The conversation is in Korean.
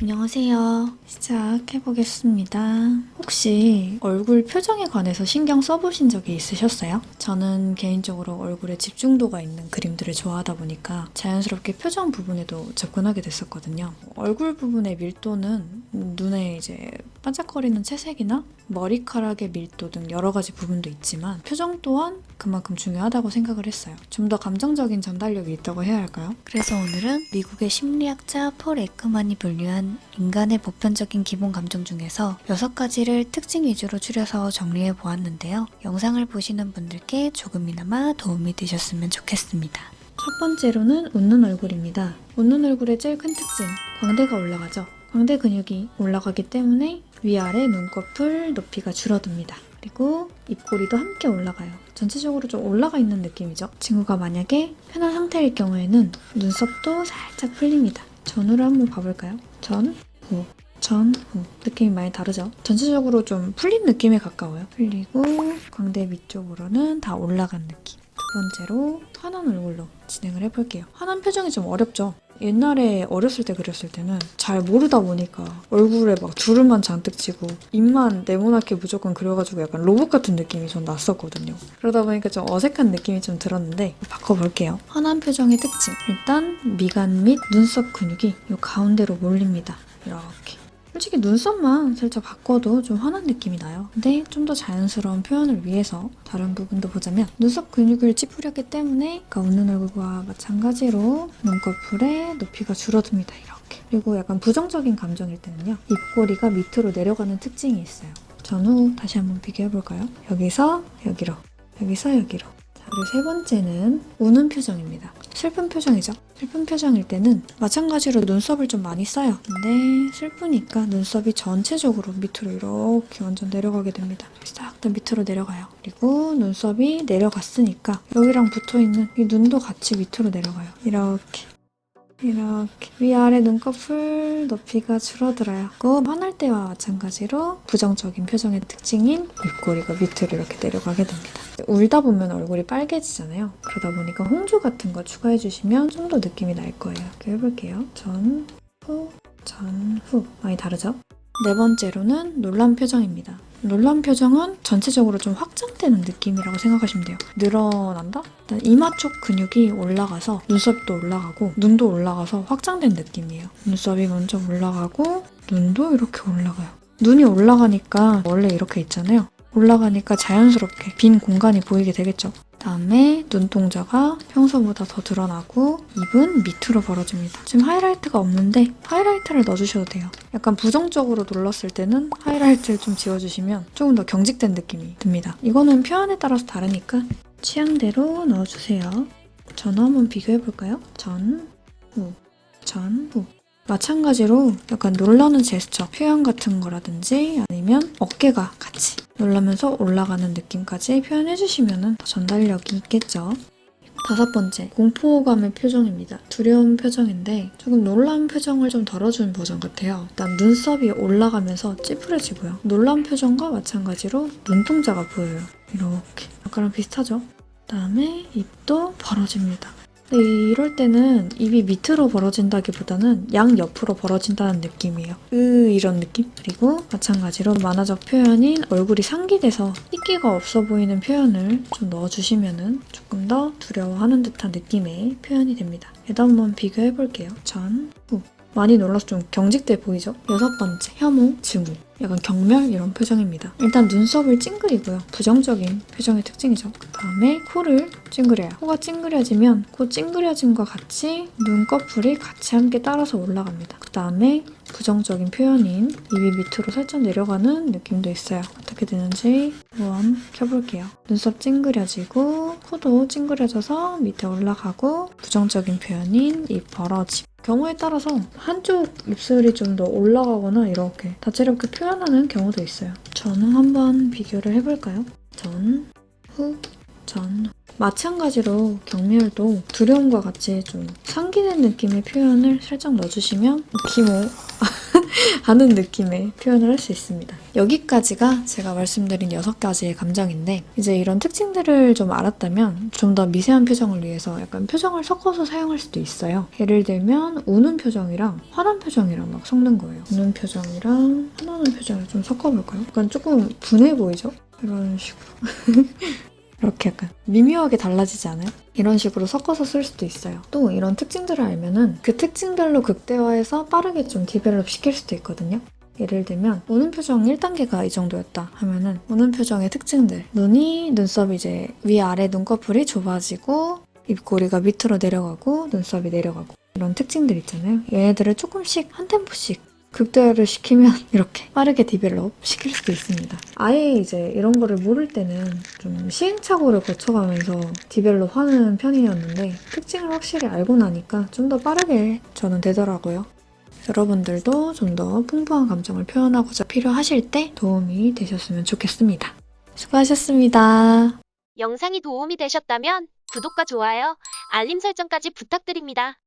안녕하세요. 시작해보겠습니다. 혹시 얼굴 표정에 관해서 신경 써보신 적이 있으셨어요? 저는 개인적으로 얼굴에 집중도가 있는 그림들을 좋아하다 보니까 자연스럽게 표정 부분에도 접근하게 됐었거든요. 얼굴 부분의 밀도는 눈에 이제 반짝거리는 채색이나 머리카락의 밀도 등 여러 가지 부분도 있지만 표정 또한 그만큼 중요하다고 생각을 했어요. 좀 더 감정적인 전달력이 있다고 해야 할까요? 그래서 오늘은 미국의 심리학자 폴 에크만이 분류한 인간의 보편적인 기본 감정 중에서 6가지를 특징 위주로 추려서 정리해 보았는데요. 영상을 보시는 분들께 조금이나마 도움이 되셨으면 좋겠습니다. 첫 번째로는 웃는 얼굴입니다. 웃는 얼굴의 제일 큰 특징, 광대가 올라가죠. 광대 근육이 올라가기 때문에 위아래 눈꺼풀 높이가 줄어듭니다. 그리고 입꼬리도 함께 올라가요. 전체적으로 좀 올라가 있는 느낌이죠. 친구가 만약에 편한 상태일 경우에는 눈썹도 살짝 풀립니다. 전후를 한번 봐볼까요? 전, 후, 전, 후. 느낌이 많이 다르죠? 전체적으로 좀 풀린 느낌에 가까워요. 풀리고 광대 위쪽으로는 다 올라간 느낌. 두 번째로 환한 얼굴로 진행을 해볼게요. 환한 표정이 좀 어렵죠? 옛날에 어렸을 때 그렸을 때는 잘 모르다 보니까 얼굴에 막 주름만 잔뜩 치고 입만 네모나게 무조건 그려가지고 약간 로봇 같은 느낌이 좀 났었거든요. 그러다 보니까 좀 어색한 느낌이 좀 들었는데 바꿔볼게요. 환한 표정의 특징. 일단 미간 및 눈썹 근육이 이 가운데로 몰립니다. 이렇게. 솔직히 눈썹만 살짝 바꿔도 좀 환한 느낌이 나요. 근데 좀 더 자연스러운 표현을 위해서 다른 부분도 보자면 눈썹 근육을 찌푸렸기 때문에 아까 웃는 얼굴과 마찬가지로 눈꺼풀의 높이가 줄어듭니다. 이렇게. 그리고 약간 부정적인 감정일 때는요. 입꼬리가 밑으로 내려가는 특징이 있어요. 전후 다시 한번 비교해볼까요? 여기서 여기로, 여기서 여기로. 자, 그리고 세 번째는 우는 표정입니다. 슬픈 표정이죠. 슬픈 표정일 때는 마찬가지로 눈썹을 좀 많이 써요. 근데 슬프니까 눈썹이 전체적으로 밑으로 이렇게 완전 내려가게 됩니다. 싹 다 밑으로 내려가요. 그리고 눈썹이 내려갔으니까 여기랑 붙어있는 이 눈도 같이 밑으로 내려가요. 이렇게. 이렇게 위아래 눈꺼풀 높이가 줄어들어요. 그 화날 때와 마찬가지로 부정적인 표정의 특징인 입꼬리가 밑으로 이렇게 내려가게 됩니다. 울다 보면 얼굴이 빨개지잖아요. 그러다 보니까 홍조 같은 거 추가해 주시면 좀 더 느낌이 날 거예요. 이렇게 해볼게요. 전, 후, 전, 후. 많이 다르죠? 네 번째로는 놀란 표정입니다. 놀란 표정은 전체적으로 좀 확장되는 느낌이라고 생각하시면 돼요. 늘어난다? 일단 이마 쪽 근육이 올라가서 눈썹도 올라가고 눈도 올라가서 확장된 느낌이에요. 눈썹이 먼저 올라가고 눈도 이렇게 올라가요. 눈이 올라가니까 원래 이렇게 있잖아요. 올라가니까 자연스럽게 빈 공간이 보이게 되겠죠. 다음에 눈동자가 평소보다 더 드러나고 입은 밑으로 벌어집니다. 지금 하이라이트가 없는데 하이라이트를 넣어주셔도 돼요. 약간 부정적으로 눌렀을 때는 하이라이트를 좀 지워주시면 조금 더 경직된 느낌이 듭니다. 이거는 표현에 따라서 다르니까 취향대로 넣어주세요. 전후 한번 비교해볼까요? 전, 후, 전, 후. 마찬가지로 약간 놀라는 제스처, 표현 같은 거라든지 아니면 어깨가 같이 놀라면서 올라가는 느낌까지 표현해주시면 더 전달력이 있겠죠. 다섯 번째, 공포감의 표정입니다. 두려운 표정인데 조금 놀란 표정을 좀 덜어준 버전 같아요. 일단 눈썹이 올라가면서 찌푸려지고요. 놀란 표정과 마찬가지로 눈동자가 보여요. 이렇게. 아까랑 비슷하죠? 그다음에 입도 벌어집니다. 근데 이럴 때는 입이 밑으로 벌어진다기보다는 양 옆으로 벌어진다는 느낌이에요. 으 이런 느낌? 그리고 마찬가지로 만화적 표현인 얼굴이 상기돼서 희기가 없어 보이는 표현을 좀 넣어주시면 조금 더 두려워하는 듯한 느낌의 표현이 됩니다. 한번 비교해볼게요. 전, 후. 많이 놀라서 좀 경직돼 보이죠? 여섯 번째, 혐오, 증오. 약간 경멸 이런 표정입니다. 일단 눈썹을 찡그리고요. 부정적인 표정의 특징이죠. 그 다음에 코를 찡그려요. 코가 찡그려지면 코 찡그려짐과 같이 눈꺼풀이 같이 함께 따라서 올라갑니다. 그 다음에 부정적인 표현인 입이 밑으로 살짝 내려가는 느낌도 있어요. 어떻게 되는지 한번 켜볼게요. 눈썹 찡그려지고 코도 찡그려져서 밑에 올라가고 부정적인 표현인 입 벌어짐. 경우에 따라서 한쪽 입술이 좀 더 올라가거나 이렇게 다채롭게 표현하는 경우도 있어요. 저는 한번 비교를 해볼까요? 전, 후, 전, 후. 마찬가지로 경멸도 두려움과 같이 좀 상기된 느낌의 표현을 살짝 넣어주시면 기모 하는 느낌의 표현을 할 수 있습니다. 여기까지가 제가 말씀드린 6가지의 감정인데 이제 이런 특징들을 좀 알았다면 좀 더 미세한 표정을 위해서 약간 표정을 섞어서 사용할 수도 있어요. 예를 들면 우는 표정이랑 화난 표정이랑 막 섞는 거예요. 우는 표정이랑 화나는 표정을 좀 섞어볼까요? 약간 조금 분해 보이죠? 이런 식으로. 이렇게 약간 미묘하게 달라지지 않아요? 이런 식으로 섞어서 쓸 수도 있어요. 또 이런 특징들을 알면은 그 특징별로 극대화해서 빠르게 좀 디벨롭 시킬 수도 있거든요. 예를 들면 우는 표정 1단계가 이 정도였다 하면은 우는 표정의 특징들 눈이 눈썹이 이제 위아래 눈꺼풀이 좁아지고 입꼬리가 밑으로 내려가고 눈썹이 내려가고 이런 특징들 있잖아요. 얘네들을 조금씩 한 템포씩 극대화를 시키면 이렇게 빠르게 디벨롭 시킬 수도 있습니다. 아예 이제 이런 거를 모를 때는 좀 시행착오를 거쳐가면서 디벨롭 하는 편이었는데 특징을 확실히 알고 나니까 좀 더 빠르게 저는 되더라고요. 여러분들도 좀 더 풍부한 감정을 표현하고자 필요하실 때 도움이 되셨으면 좋겠습니다. 수고하셨습니다. 영상이 도움이 되셨다면 구독과 좋아요, 알림 설정까지 부탁드립니다.